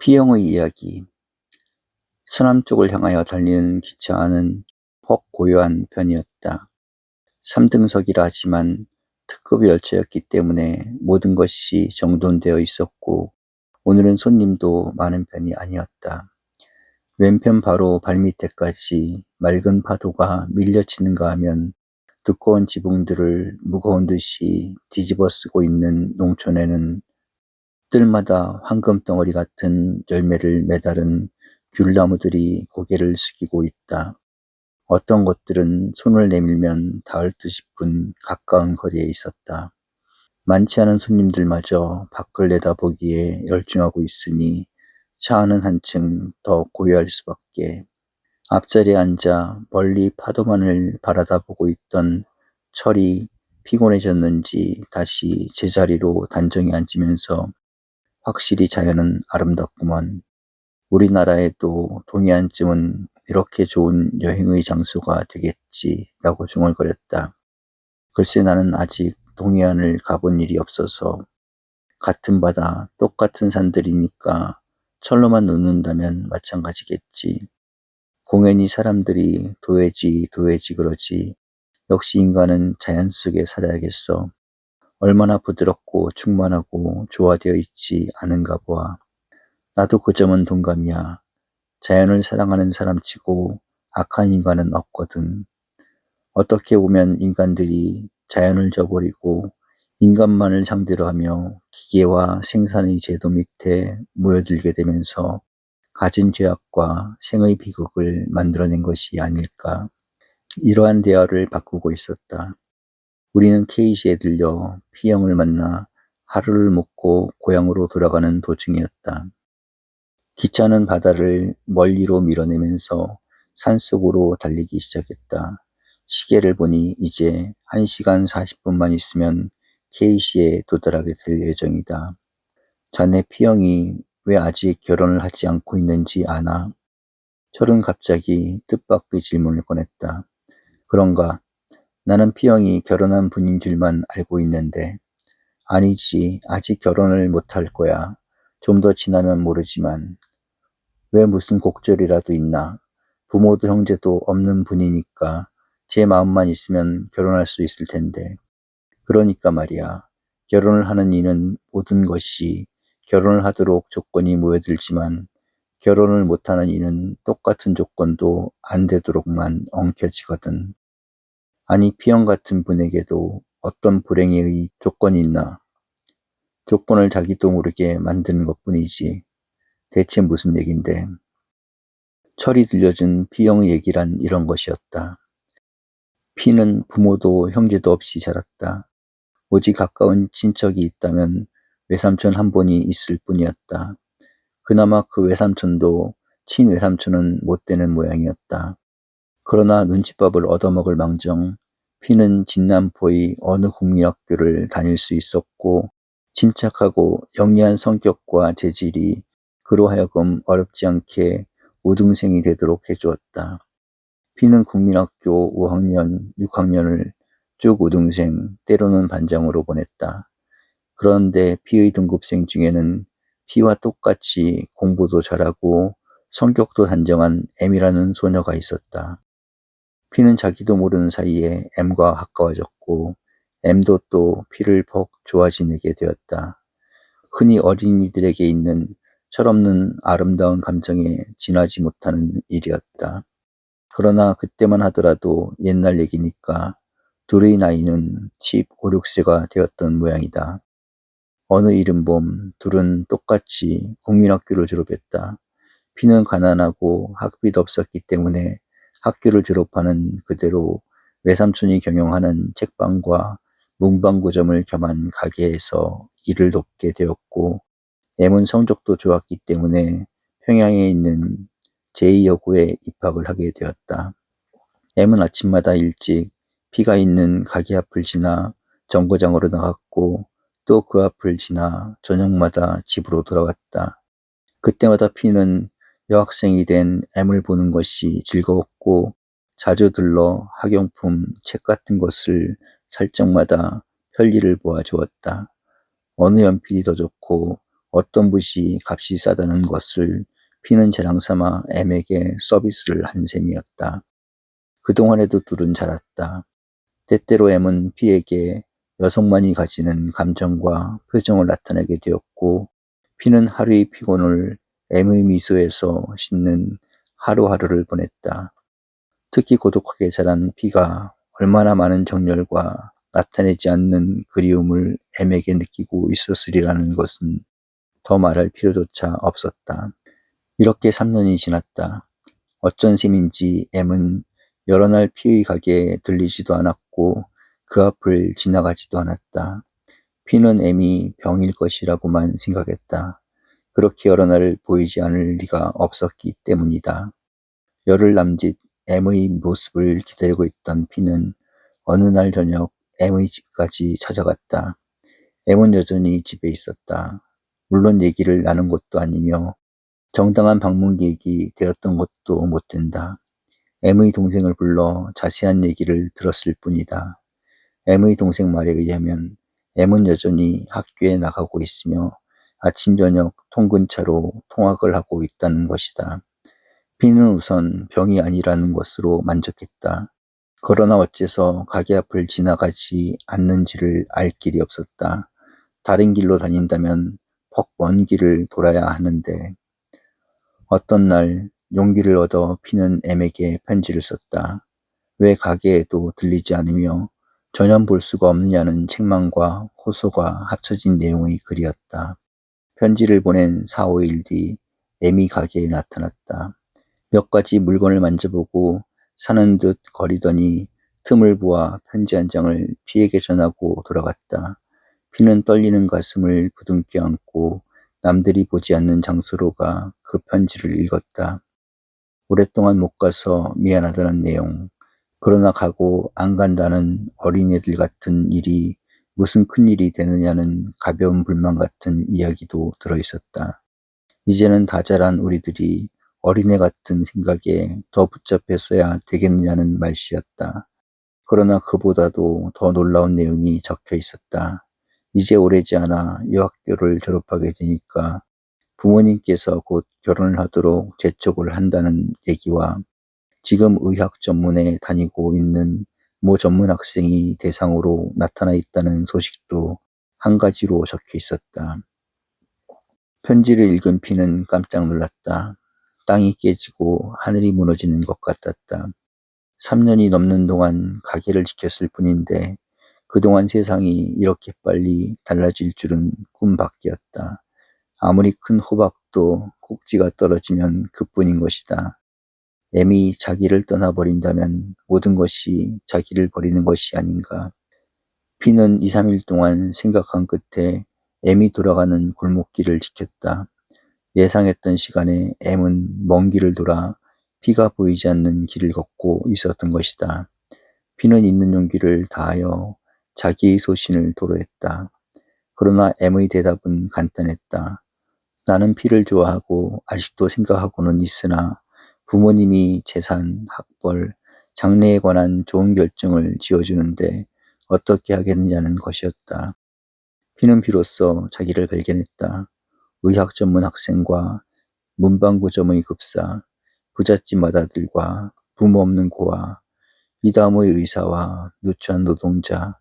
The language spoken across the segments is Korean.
P형의 이야기 서남 쪽을 향하여 달리는 기차 안은 퍽 고요한 편이었다. 3등석이라 하지만 특급 열차였기 때문에 모든 것이 정돈되어 있었고 오늘은 손님도 많은 편이 아니었다. 왼편 바로 발밑에까지 맑은 파도가 밀려치는가 하면 두꺼운 지붕들을 무거운 듯이 뒤집어 쓰고 있는 농촌에는 뜰마다 황금 덩어리 같은 열매를 매달은 귤나무들이 고개를 숙이고 있다. 어떤 것들은 손을 내밀면 닿을 듯 싶은 가까운 거리에 있었다. 많지 않은 손님들마저 밖을 내다보기에 열중하고 있으니 차 안은 한층 더 고요할 수밖에. 앞자리에 앉아 멀리 파도만을 바라다 보고 있던 철이 피곤해졌는지 다시 제자리로 단정히 앉으면서 확실히 자연은 아름답구먼. 우리나라에도 동해안쯤은 이렇게 좋은 여행의 장소가 되겠지라고 중얼거렸다. 글쎄 나는 아직 동해안을 가본 일이 없어서 같은 바다, 똑같은 산들이니까 철로만 놓는다면 마찬가지겠지. 공연히 사람들이 도회지 도회지 그러지 역시 인간은 자연 속에 살아야겠어. 얼마나 부드럽고 충만하고 조화되어 있지 않은가 보아. 나도 그 점은 동감이야. 자연을 사랑하는 사람치고 악한 인간은 없거든. 어떻게 보면 인간들이 자연을 저버리고 인간만을 상대로 하며 기계와 생산의 제도 밑에 모여들게 되면서 가진 죄악과 생의 비극을 만들어낸 것이 아닐까. 이러한 대화를 바꾸고 있었다. 우리는 케이시에 들려 피형을 만나 하루를 묵고 고향으로 돌아가는 도중이었다. 기차는 바다를 멀리로 밀어내면서 산속으로 달리기 시작했다. 시계를 보니 이제 1시간 40분만 있으면 케이시에 도달하게 될 예정이다. 자네 피형이 왜 아직 결혼을 하지 않고 있는지 아나? 철은 갑자기 뜻밖의 질문을 꺼냈다. 그런가? 나는 피형이 결혼한 분인 줄만 알고 있는데. 아니지, 아직 결혼을 못할 거야. 좀 더 지나면 모르지만. 왜 무슨 곡절이라도 있나? 부모도 형제도 없는 분이니까 제 마음만 있으면 결혼할 수 있을 텐데. 그러니까 말이야. 결혼을 하는 이는 모든 것이 결혼을 하도록 조건이 모여들지만 결혼을 못하는 이는 똑같은 조건도 안 되도록만 엉켜지거든. 아니 피형 같은 분에게도 어떤 불행의 조건이 있나? 조건을 자기도 모르게 만드는 것뿐이지. 대체 무슨 얘긴데? 철이 들려준 피형의 얘기란 이런 것이었다. 피는 부모도 형제도 없이 자랐다. 오직 가까운 친척이 있다면 외삼촌 한 분이 있을 뿐이었다. 그나마 그 외삼촌도 친외삼촌은 못 되는 모양이었다. 그러나 눈칫밥을 얻어먹을 망정 피는 진남포의 어느 국민학교를 다닐 수 있었고 침착하고 영리한 성격과 재질이 그로 하여금 어렵지 않게 우등생이 되도록 해주었다. 피는 국민학교 5학년, 6학년을 쭉 우등생, 때로는 반장으로 보냈다. 그런데 피의 등급생 중에는 피와 똑같이 공부도 잘하고 성격도 단정한 M이라는 소녀가 있었다. 피는 자기도 모르는 사이에 M과 가까워졌고 M도 또 피를 퍽 좋아지게 되었다. 흔히 어린이들에게 있는 철없는 아름다운 감정에 지나지 못하는 일이었다. 그러나 그때만 하더라도 옛날 얘기니까 둘의 나이는 15, 6세가 되었던 모양이다. 어느 이른 봄 둘은 똑같이 국민학교를 졸업했다. 피는 가난하고 학비도 없었기 때문에 학교를 졸업하는 그대로 외삼촌이 경영하는 책방과 문방구점을 겸한 가게에서 일을 돕게 되었고 M은 성적도 좋았기 때문에 평양에 있는 제2여고에 입학을 하게 되었다. M은 아침마다 일찍 피가 있는 가게 앞을 지나 정거장으로 나갔고 또 그 앞을 지나 저녁마다 집으로 돌아왔다. 그때마다 피는 여학생이 된 M을 보는 것이 즐거웠고 자주 들러 학용품, 책 같은 것을 살 적마다 편리를 보아 주었다. 어느 연필이 더 좋고 어떤 붓이 값이 싸다는 것을 피는 자랑삼아 M에게 서비스를 한 셈이었다. 그동안에도 둘은 자랐다. 때때로 M은 P에게 여성만이 가지는 감정과 표정을 나타내게 되었고 P는 하루의 피곤을 M의 미소에서 씻는 하루하루를 보냈다. 특히 고독하게 자란 P가 얼마나 많은 정열과 나타내지 않는 그리움을 M에게 느끼고 있었으리라는 것은 더 말할 필요조차 없었다. 이렇게 3년이 지났다. 어쩐 셈인지 M은 여러 날 P의 가게에 들리지도 않았고 그 앞을 지나가지도 않았다. P는 M이 병일 것이라고만 생각했다. 그렇게 여러 날 보이지 않을 리가 없었기 때문이다. 열흘 남짓 M의 모습을 기다리고 있던 P는 어느 날 저녁 M의 집까지 찾아갔다. M은 여전히 집에 있었다. 물론 얘기를 나눈 것도 아니며 정당한 방문 계획이 되었던 것도 못 된다. M의 동생을 불러 자세한 얘기를 들었을 뿐이다. M의 동생 말에 의하면 M은 여전히 학교에 나가고 있으며 아침 저녁 통근차로 통학을 하고 있다는 것이다. B는 우선 병이 아니라는 것으로 만족했다. 그러나 어째서 가게 앞을 지나가지 않는지를 알 길이 없었다. 다른 길로 다닌다면 퍽 먼 길을 돌아야 하는데 어떤 날 용기를 얻어 피는 M에게 편지를 썼다. 왜 가게에도 들리지 않으며 전혀 볼 수가 없느냐는 책망과 호소가 합쳐진 내용의 글이었다. 편지를 보낸 4, 5일 뒤 M이 가게에 나타났다. 몇 가지 물건을 만져보고 사는 듯 거리더니 틈을 보아 편지 한 장을 피에게 전하고 돌아갔다. 피는 떨리는 가슴을 부둥켜 안고 남들이 보지 않는 장소로 가 그 편지를 읽었다. 오랫동안 못 가서 미안하다는 내용. 그러나 가고 안 간다는 어린애들 같은 일이 무슨 큰일이 되느냐는 가벼운 불만 같은 이야기도 들어 있었다. 이제는 다 자란 우리들이 어린애 같은 생각에 더 붙잡혔어야 되겠느냐는 말씨였다. 그러나 그보다도 더 놀라운 내용이 적혀 있었다. 이제 오래지 않아 유학교를 졸업하게 되니까 부모님께서 곧 결혼을 하도록 재촉을 한다는 얘기와 지금 의학 전문에 다니고 있는 모 전문 학생이 대상으로 나타나 있다는 소식도 한 가지로 적혀 있었다. 편지를 읽은 피는 깜짝 놀랐다. 땅이 깨지고 하늘이 무너지는 것 같았다. 3년이 넘는 동안 가게를 지켰을 뿐인데 그동안 세상이 이렇게 빨리 달라질 줄은 꿈밖이었다. 아무리 큰 호박도 꼭지가 떨어지면 그뿐인 것이다. M이 자기를 떠나버린다면 모든 것이 자기를 버리는 것이 아닌가. 피는 2, 3일 동안 생각한 끝에 M이 돌아가는 골목길을 지켰다. 예상했던 시간에 M은 먼 길을 돌아 피가 보이지 않는 길을 걷고 있었던 것이다. 피는 있는 용기를 다하여 자기의 소신을 도로했다. 그러나 M의 대답은 간단했다. 나는 피를 좋아하고 아직도 생각하고는 있으나 부모님이 재산, 학벌, 장래에 관한 좋은 결정을 지어주는데 어떻게 하겠느냐는 것이었다. 피는 비로소 자기를 발견했다. 의학 전문 학생과 문방구 점의 급사, 부잣집 마다들과 부모 없는 고아, 이다음의 의사와 누추한 노동자,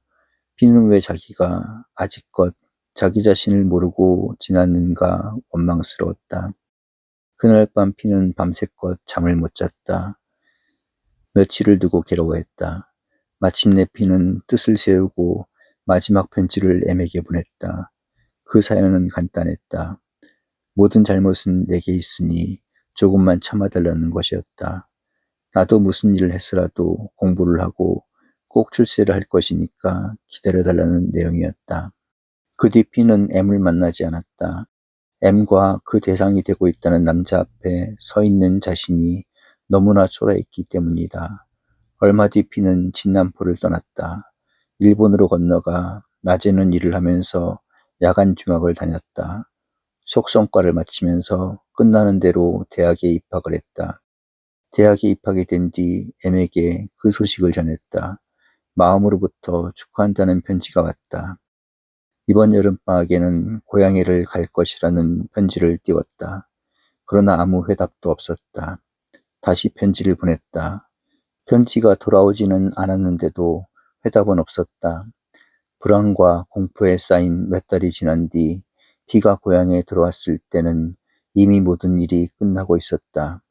피는 왜 자기가 아직껏 자기 자신을 모르고 지났는가 원망스러웠다. 그날 밤 피는 밤새껏 잠을 못 잤다. 며칠을 두고 괴로워했다. 마침내 피는 뜻을 세우고 마지막 편지를 M에게 보냈다. 그 사연은 간단했다. 모든 잘못은 내게 있으니 조금만 참아달라는 것이었다. 나도 무슨 일을 했으라도 공부를 하고 꼭 출세를 할 것이니까 기다려달라는 내용이었다. 그 뒤 피는 M을 만나지 않았다. M과 그 대상이 되고 있다는 남자 앞에 서 있는 자신이 너무나 초라했기 때문이다. 얼마 뒤 피는 진남포를 떠났다. 일본으로 건너가 낮에는 일을 하면서 야간 중학을 다녔다. 속성과를 마치면서 끝나는 대로 대학에 입학을 했다. 대학에 입학이 된 뒤 M에게 그 소식을 전했다. 마음으로부터 축하한다는 편지가 왔다. 이번 여름방학에는 고향에를 갈 것이라는 편지를 띄웠다. 그러나 아무 회답도 없었다. 다시 편지를 보냈다. 편지가 돌아오지는 않았는데도 회답은 없었다. 불안과 공포에 쌓인 몇 달이 지난 뒤 P가 고향에 들어왔을 때는 이미 모든 일이 끝나고 있었다.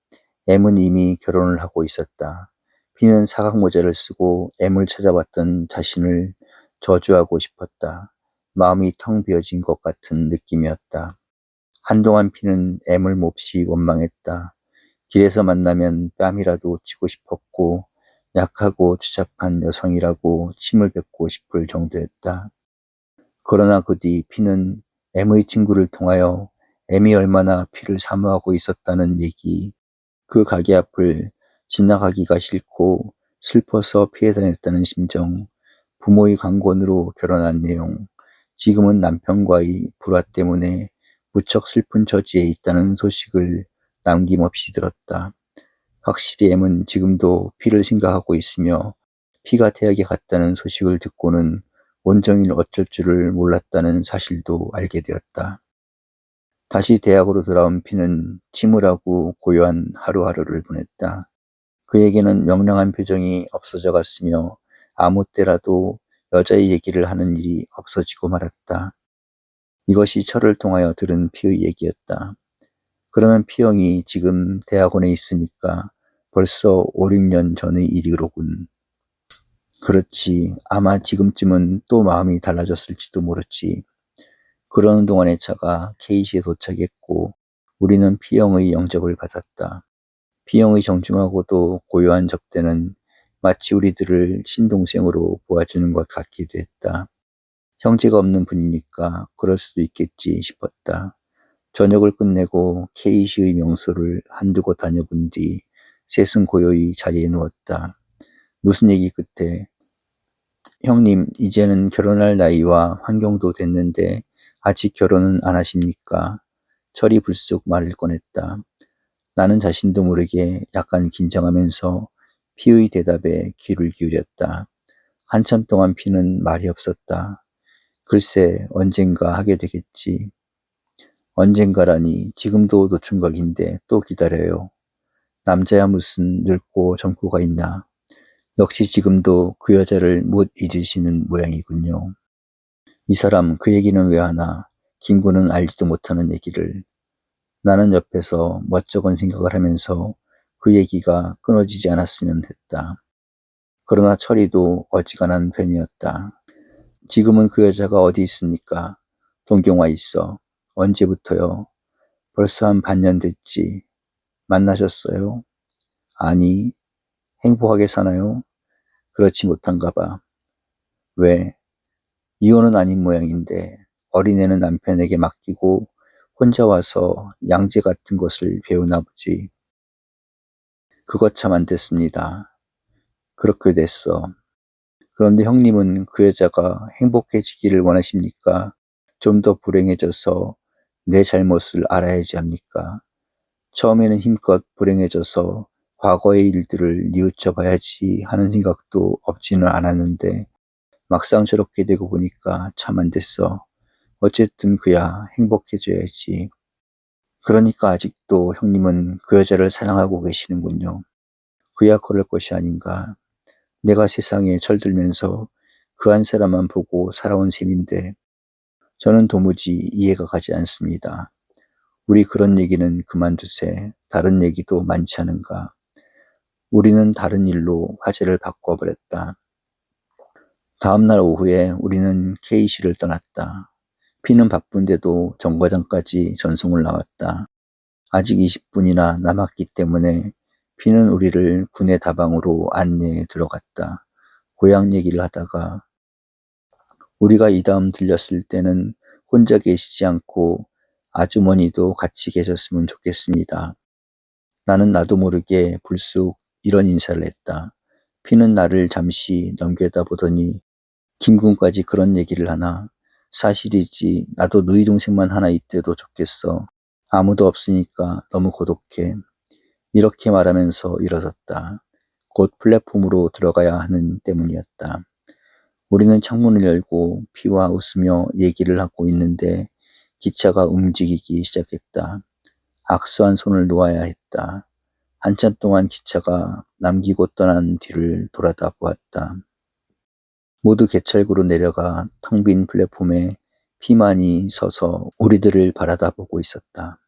M은 이미 결혼을 하고 있었다. P는 사각모자를 쓰고 M을 찾아왔던 자신을 저주하고 싶었다. 마음이 텅 비어진 것 같은 느낌이었다. 한동안 P는 M을 몹시 원망했다. 길에서 만나면 뺨이라도 치고 싶었고 약하고 추잡한 여성이라고 침을 뱉고 싶을 정도였다. 그러나 그뒤 P는 M의 친구를 통하여 M이 얼마나 P를 사모하고 있었다는 얘기, 그 가게 앞을 지나가기가 싫고 슬퍼서 피해 다녔다는 심정, 부모의 강권으로 결혼한 내용, 지금은 남편과의 불화 때문에 무척 슬픈 처지에 있다는 소식을 남김없이 들었다. 확실히 M은 지금도 피를 생각하고 있으며 피가 대학에 갔다는 소식을 듣고는 온종일 어쩔 줄을 몰랐다는 사실도 알게 되었다. 다시 대학으로 돌아온 피는 침울하고 고요한 하루하루를 보냈다. 그에게는 명랑한 표정이 없어져 갔으며 아무 때라도 여자의 얘기를 하는 일이 없어지고 말았다. 이것이 철을 통하여 들은 피의 얘기였다. 그러면 피형이 지금 대학원에 있으니까 벌써 5, 6년 전의 일이로군. 그렇지. 아마 지금쯤은 또 마음이 달라졌을지도 모르지. 그러는 동안에 차가 KC에 도착했고 우리는 피형의 영접을 받았다. 피형의 정중하고도 고요한 접대는 마치 우리들을 신동생으로 보아주는 것 같기도 했다. 형제가 없는 분이니까 그럴 수도 있겠지 싶었다. 저녁을 끝내고 케이시의 명소를 한두 곳 다녀본 뒤 셋은 고요히 자리에 누웠다. 무슨 얘기 끝에 형님 이제는 결혼할 나이와 환경도 됐는데 아직 결혼은 안 하십니까? 철이 불쑥 말을 꺼냈다. 나는 자신도 모르게 약간 긴장하면서 피의 대답에 귀를 기울였다. 한참 동안 피는 말이 없었다. 글쎄 언젠가 하게 되겠지. 언젠가라니 지금도 노총각인데 또 기다려요. 남자야 무슨 늙고 젊고가 있나. 역시 지금도 그 여자를 못 잊으시는 모양이군요. 이 사람 그 얘기는 왜 하나? 김구는 알지도 못하는 얘기를. 나는 옆에서 멋쩍은 생각을 하면서 그 얘기가 끊어지지 않았으면 했다. 그러나 철이도 어지간한 편이었다. 지금은 그 여자가 어디 있습니까? 동경화 있어. 언제부터요? 벌써 한 반년 됐지. 만나셨어요? 아니, 행복하게 사나요? 그렇지 못한가 봐. 왜? 이혼은 아닌 모양인데 어린애는 남편에게 맡기고 혼자 와서 양재 같은 것을 배우나 보지. 그것 참 안 됐습니다. 그렇게 됐어. 그런데 형님은 그 여자가 행복해지기를 원하십니까? 좀 더 불행해져서 내 잘못을 알아야지 합니까? 처음에는 힘껏 불행해져서 과거의 일들을 뉘우쳐 봐야지 하는 생각도 없지는 않았는데 막상 저렇게 되고 보니까 참 안 됐어. 어쨌든 그야 행복해져야지. 그러니까 아직도 형님은 그 여자를 사랑하고 계시는군요. 그야 그럴 것이 아닌가. 내가 세상에 철들면서 그 한 사람만 보고 살아온 셈인데 저는 도무지 이해가 가지 않습니다. 우리 그런 얘기는 그만두세. 다른 얘기도 많지 않은가. 우리는 다른 일로 화제를 바꿔버렸다. 다음날 오후에 우리는 K시를 떠났다. 피는 바쁜데도 정거장까지 전송을 나왔다. 아직 20분이나 남았기 때문에 피는 우리를 군의 다방으로 안내해 들어갔다. 고향 얘기를 하다가 우리가 이 다음 들렸을 때는 혼자 계시지 않고 아주머니도 같이 계셨으면 좋겠습니다. 나는 나도 모르게 불쑥 이런 인사를 했다. 피는 나를 잠시 넘겨다 보더니 김군까지 그런 얘기를 하나? 사실이지 나도 누이 동생만 하나 있대도 좋겠어. 아무도 없으니까 너무 고독해. 이렇게 말하면서 일어섰다. 곧 플랫폼으로 들어가야 하는 때문이었다. 우리는 창문을 열고 피와 웃으며 얘기를 하고 있는데 기차가 움직이기 시작했다. 악수한 손을 놓아야 했다. 한참 동안 기차가 남기고 떠난 뒤를 돌아다 보았다. 모두 개찰구로 내려가 텅 빈 플랫폼에 피만이 서서 우리들을 바라다 보고 있었다.